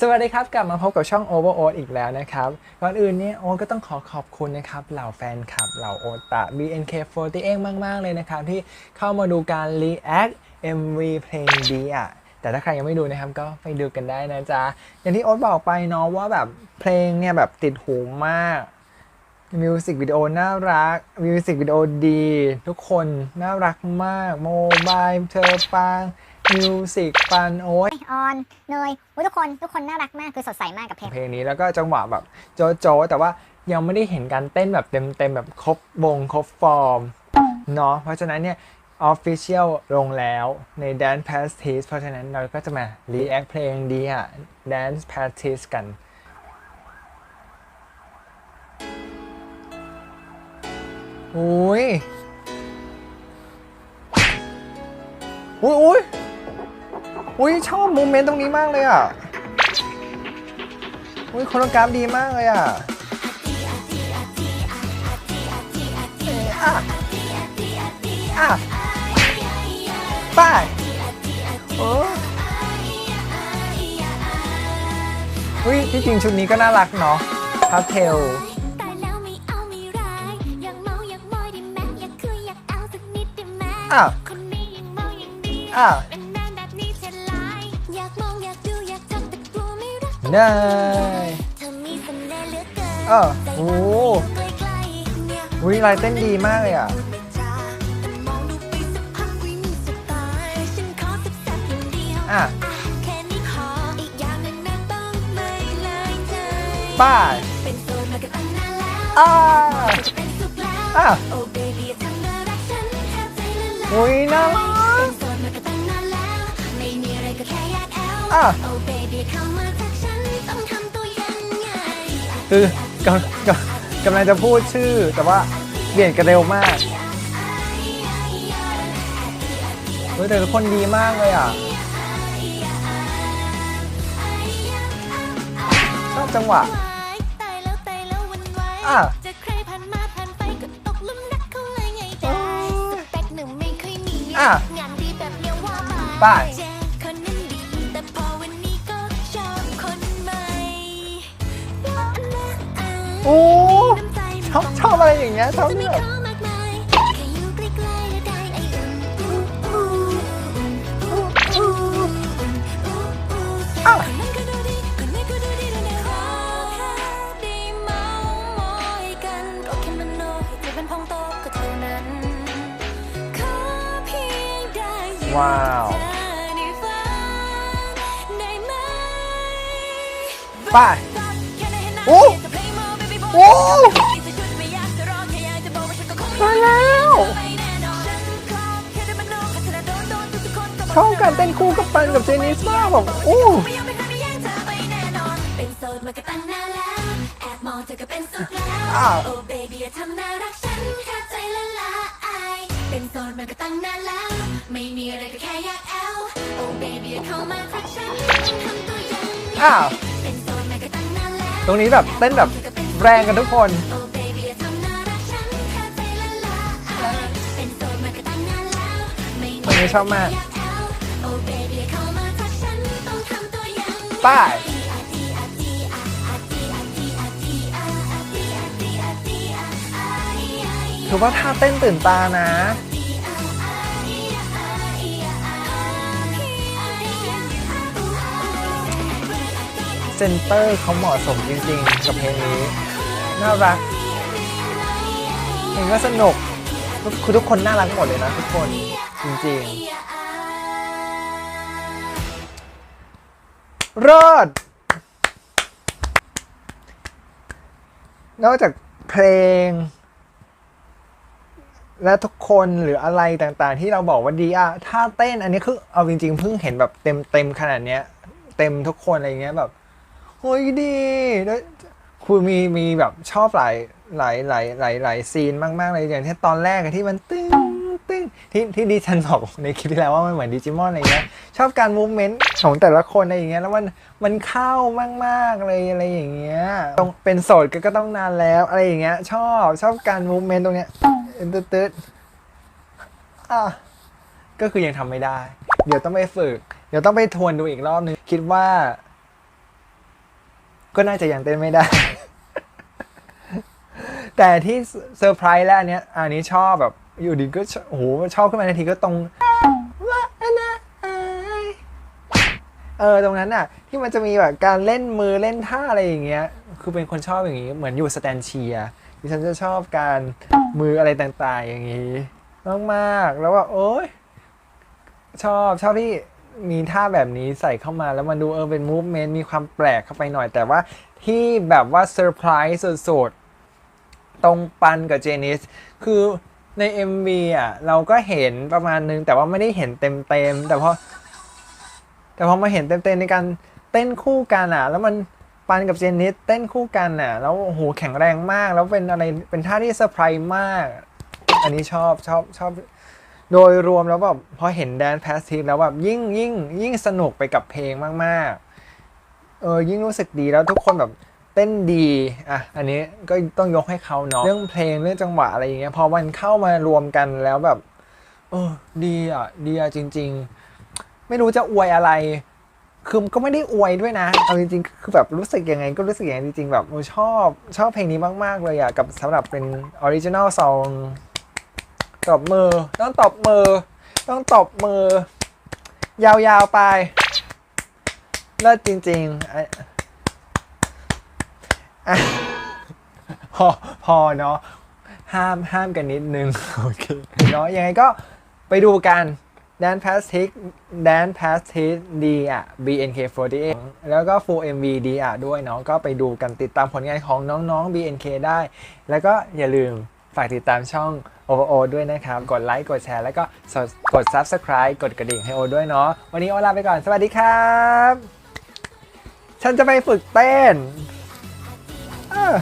สวัสดีครับ กลับมาพบกับช่อง Over o a t อีกแล้วนะครับ ก่อนอื่นเนี่ยโอ๊ตก็ต้องขอขอบคุณนะครับ เหล่าแฟนคลับ เหล่าโอตะ BNK48 มาก ๆ เลยนะครับ ที่เข้ามาดูการ React MV เพลงดีอะแต่ถ้าใครยังไม่ดูนะครับก็ไปดูกันได้นะจ๊ะ อย่างที่โอ๊ตบอกไปเนาะว่าแบบเพลงเนี่ยแบบติดหูมากมิวสิกวิดีโอน่ารักมิวสิกวิดีโอดี ทุกคนน่ารักมากโมบายเธอฟัง มิวสิกฟันโอ๊ยออนเนยอุ๊ยทุกคนทุกคนน่ารักมากคือสดใสมากกับเพลงเพลงนี้แล้วก็จังหวะแบบโจ๊ะโจ๊ะแต่ว่ายังไม่ได้เห็นการเต้นแบบเต็มๆแบบครบวงครบฟอร์มเนาะเพราะฉะนั้นเนี่ย Official ลงแล้วใน Dance Practice เพราะฉะนั้นเราก็จะมา react เพลงดีอะ Dance Practice กันโอ้ยอุ้ยอุ้ย อุ้ยชอบโมเมนต์ตรงนี้มากเลยอะอุ้ยโคโรกราฟดีมากเลยอะอะอะไปโอ้อุ้ยที่จริงชุดนี้ก็น่ารักเนาะพาสเทลตายแล้วไม่เอาไม่ร้ายอย ไม่รักเนยเธอมีเสน่ห์เหลือเกินเออใจโอ้เราใกล้ๆเนี่ยอุ้ยลายเต้นดีมากเลยอะพูดไม่จาแต่มองดูไปสักพักวิมีสไตล์ฉันขอสักแซ่บอย่างเดียวอะแค่นี้พออีกอย่างหนึงนะต้องไม่เลยใจป้ายเป็นโสดมากันตั้งนานแล้วอ่าจะเป็นสุขแล้วอะโอ้เบบี้ทำน่ารักฉันแทบใจละลายอุ้ยน่ารัเป็กนโสดมาก็ตั้งนานแล้วไม่มีอะ คือกำกำกำลังจะพูดชื่อ แต่ว่าเปลี่ยนกันเร็วมากเฮ้ยแต่ทุกคนดีมากเลยอะชอบจังหวะอะจะใครผ่านมาผ่านไปก็ตกหลุมรักเขา โอ้น้ำใจมันชอบชอบอะไรอย่างเงี้ยชอบจะไม่แบบขอมากมายแค่อยู่ใกล้ๆและได้ไออุ่นอู้อู้อู้อู้อู้อู้อู้อะคนนั้นก็ดูดีคนนี้ก็ดูดีดูแน่ขอแค่ได้เมามอยกันโอเคมันโนให้ใจเป็นพองโตก็เท่านั้นขอเพียงได้อยู่ว้าวเธอในฝันได้ไหมไปโอ้ โอ้ตายแล้วชอบการเต้นคู่กับปันกับเจนิสมากแบบโอ้เป็นโสดมาก็ตั้งนานแล้วแอบมองเธอก็เป็นสุดแล้วอ้าวโอ้เบบี้ทำน่ารักฉันเข้าใจละลายเป็นโสดมาก็ตั้งนานแล้วไม่มีอะไรก็แค่อยากแอลโอ้เบบี้เข้ามาทักฉันต้องทำตัวยังไงอ้าวเป็นโสดมาก็ตั้งนานแล้วตรงนี้แบบเต้นแบบ แรงกันทุกคน คนนี้ชอบมากป้ายถือว่าท่าเต้นตื่นตานะ เซนเตอร์เขาเหมาะสมจริงๆ กับเพลงนี้ น่ารักเพลงก็สนุกคือทุกคนน่ารักหมดเลยนะทุกคนจริงๆเลิศนอกจากเพลง และทุกคนหรืออะไรต่างๆ ที่เราบอกว่าดีอะถ้าเต้นอันนี้คือเอาจริงๆเพิ่งเห็นแบบเต็มเต็มๆขนาดเนี้ย เต็มทุกคนอะไรเงี้ยแบบโอ้ยดีแล้ว คุณมีมีแบบชอบหลายหลายหลายหลายหลายซีนมากๆเลยอย่างที่ตอนแรกที่มันตึ้งตึ้งที่ที่ดิฉันบอกในคลิปที่แล้วว่ามันเหมือนดิจิมอนอะไรเงี้ยชอบการมูฟเมนต์ของแต่ละคนอะไรอย่างเงี้ยแล้วมันมันเข้ามากๆเลยอะไรอย่างเงี้ยต้องเป็นโสดก็ก็ต้องนานแล้วอะไรอย่างเงี้ยชอบชอบการมูฟเมนต์ตรงเนี้ยตึ๊ดตึ๊ดอะก็คือยังทำไม่ได้ เดี๋ยวต้องไปฝึก เดี๋ยวต้องไปทวนดูอีกรอบนึงคิดว่า ก็น่าจะยังเต้นไม่ได้ แต่ที่เซอร์ไพรส์แล้วอันเนี้ยอันนี้ชอบแบบอยู่ดีก็ชโอ้โหชอบขึ้นมาทันทีก็ตรงว่านะเออตรงนั้นอะ ที่มันจะมีแบบการเล่นมือเล่นท่าอะไรอย่างเงี้ย คือเป็นคนชอบอย่างงี้ เหมือนอยู่สแตนเชียดิฉันจะชอบการมืออะไรต่างๆอย่างงี้มากๆแล้วว่าโอ๊ยชอบชอบที่มีท่าแบบนี้ใส่เข้ามาแล้วมันดูเออเป็นมูฟเมนต์มีความแปลกเข้าไปหน่อย แต่ว่าที่แบบว่าเซอร์ไพรส์สุดๆ ตรงปันกับเจนิส คือใน MV อะเราก็เห็นประมาณนึง แต่ว่าไม่ได้เห็นเต็มๆแต่พอแต่พอมาเห็นเต็มๆในการเต้นคู่กันอะ แล้วมันปันกับเจนิสเต้นคู่กันอะ แล้วโอ้โหแข็งแรงมาก แล้วเป็นอะไรเป็นท่าที่เซอร์ไพรส์มาก อันนี้ชอบชอบชอบ โดยรวมแล้วแบบพอเห็นแดนแพสทีแล้วแบบยิ่งยิ่งยิ่งสนุกไปกับเพลงมาก ๆ เออยิ่งรู้สึกดีแล้วทุกคนแบบ เต้นดีอะอันนี้ก็ต้องยกให้เขาเนาะเรื่องเพลงเรื่องจังหวะอะไรอย่างเงี้ยพอมันเข้ามารวมกันแล้วแบบเออดีอะดีอะจริง ๆ ไม่รู้จะอวยอะไรคือก็ไม่ได้อวยด้วยนะเอาจริงๆ คือแบบรู้สึกยังไงก็รู้สึกอย่างนั้นจริงๆ แบบชอบชอบเพลงนี้มากๆ เลยอะกับสำหรับเป็นออริจิน l ลซองตบมือ ต้องตบมือ ต้องตบมือ ยาวๆไปเลิศจริงๆอะอะ พอพอเนาะห้ามห้ามกันนิดนึงโอเคเนาะยังไงก็ไปดูกัน Dan p a s t i c Dan p a s t i c ดีอะ BNK48 แล้วก็ Full MV ดีอะด้วยเนาะก็ไปดูกันติดตามผลงานของน้องๆ BNK ได้ แล้วก็อย่าลืมฝากติดตามช่อง OVO ด้วยนะครับ กดไลค์กดแชร์แล้วก็กด Subscribe กดกระดิ่งให้โอด้วยเนาะวันนี้โอลาไปก่อน สวัสดีครับ ฉันจะไปฝึกเต้น เออ